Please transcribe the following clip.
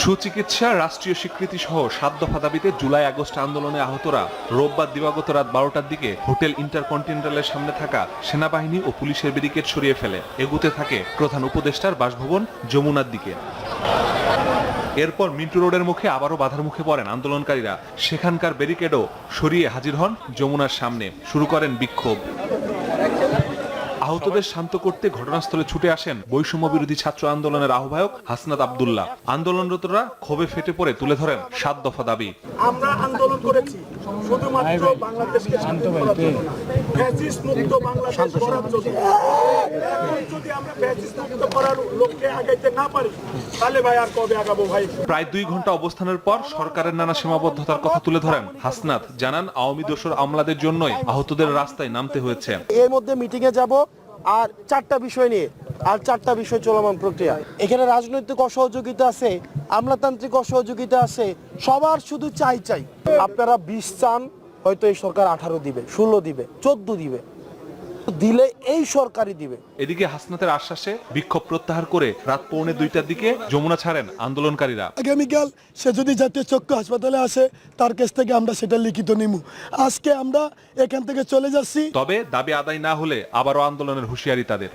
সুচিকিৎসা, রাষ্ট্রীয় স্বীকৃতি সহ সাত দফা দাবিতে জুলাই আগস্ট আন্দোলনে আহতরা রোববার দিবাগত রাত বারোটার দিকে হোটেল ইন্টারকন্টিনেন্টালের সামনে থাকা সেনাবাহিনী ও পুলিশের ব্যারিকেড সরিয়ে ফেলে। এগুতে থাকে প্রধান উপদেষ্টার বাসভবন যমুনার দিকে। এরপর মিন্টু রোডের মুখে আবারও বাধার মুখে পড়েন আন্দোলনকারীরা। সেখানকার ব্যারিকেডও সরিয়ে হাজির হন যমুনার সামনে। শুরু করেন বিক্ষোভ। আহতদের শান্ত করতে ঘটনাস্থলে ছুটে আসেন বৈষম্য বিরোধী ছাত্র আন্দোলনের আহ্বায়ক হাসনাত আবদুল্লাহ। আন্দোলনরতরা ক্ষোভে ফেটে পড়ে তুলে ধরেন সাত দফা দাবি। আমরা আন্দোলন করেছি। শুধুমাত্র বাংলাদেশকে স্বাধীন করার জন্য মুক্ত বাংলাদেশ করার জন্য। যদি আমরা ফ্যাসিস্ট মুক্ত করার লক্ষ্যে আগাইতে না পারি তাহলে ভাই আর কবে আগাবো ভাই? প্রায় দুই ঘণ্টা অবস্থানের পর সরকারের নানা সীমাবদ্ধতার কথা তুলে ধরেন হাসনাত। জানান আওয়ামী দোসর আমলাদের জন্যই আহতদের রাস্তায় নামতে হয়েছে। এর মধ্যে মিটিং এ যাব আর চারটা বিষয় নিয়ে, আর চারটা বিষয় চলমান প্রক্রিয়া। এখানে রাজনৈতিক অসহযোগিতা আছে, আমলাতান্ত্রিক অসহযোগিতা আছে, সবার শুধু চাই চাই। আপনারা বিশ চান, হয়তো এই সরকার আঠারো দিবে, ষোলো দিবে, চোদ্দ দিবে। দিলে এই সরকারই দিবে। এদিকে হাসনাতের আশ্বাসে বিক্ষোভ প্রত্যাহার করে রাত পৌনে দুইটার দিকে যমুনা ছাড়েন আন্দোলনকারীরা। আগামীকাল সে যদি জাতীয় চক্ষু হাসপাতালে আসে তার কাছ থেকে আমরা সেটা লিখিত নিমু। আজকে আমরা এখান থেকে চলে যাচ্ছি। তবে দাবি আদায় না হলে আবারও আন্দোলনের হুঁশিয়ারি তাদের।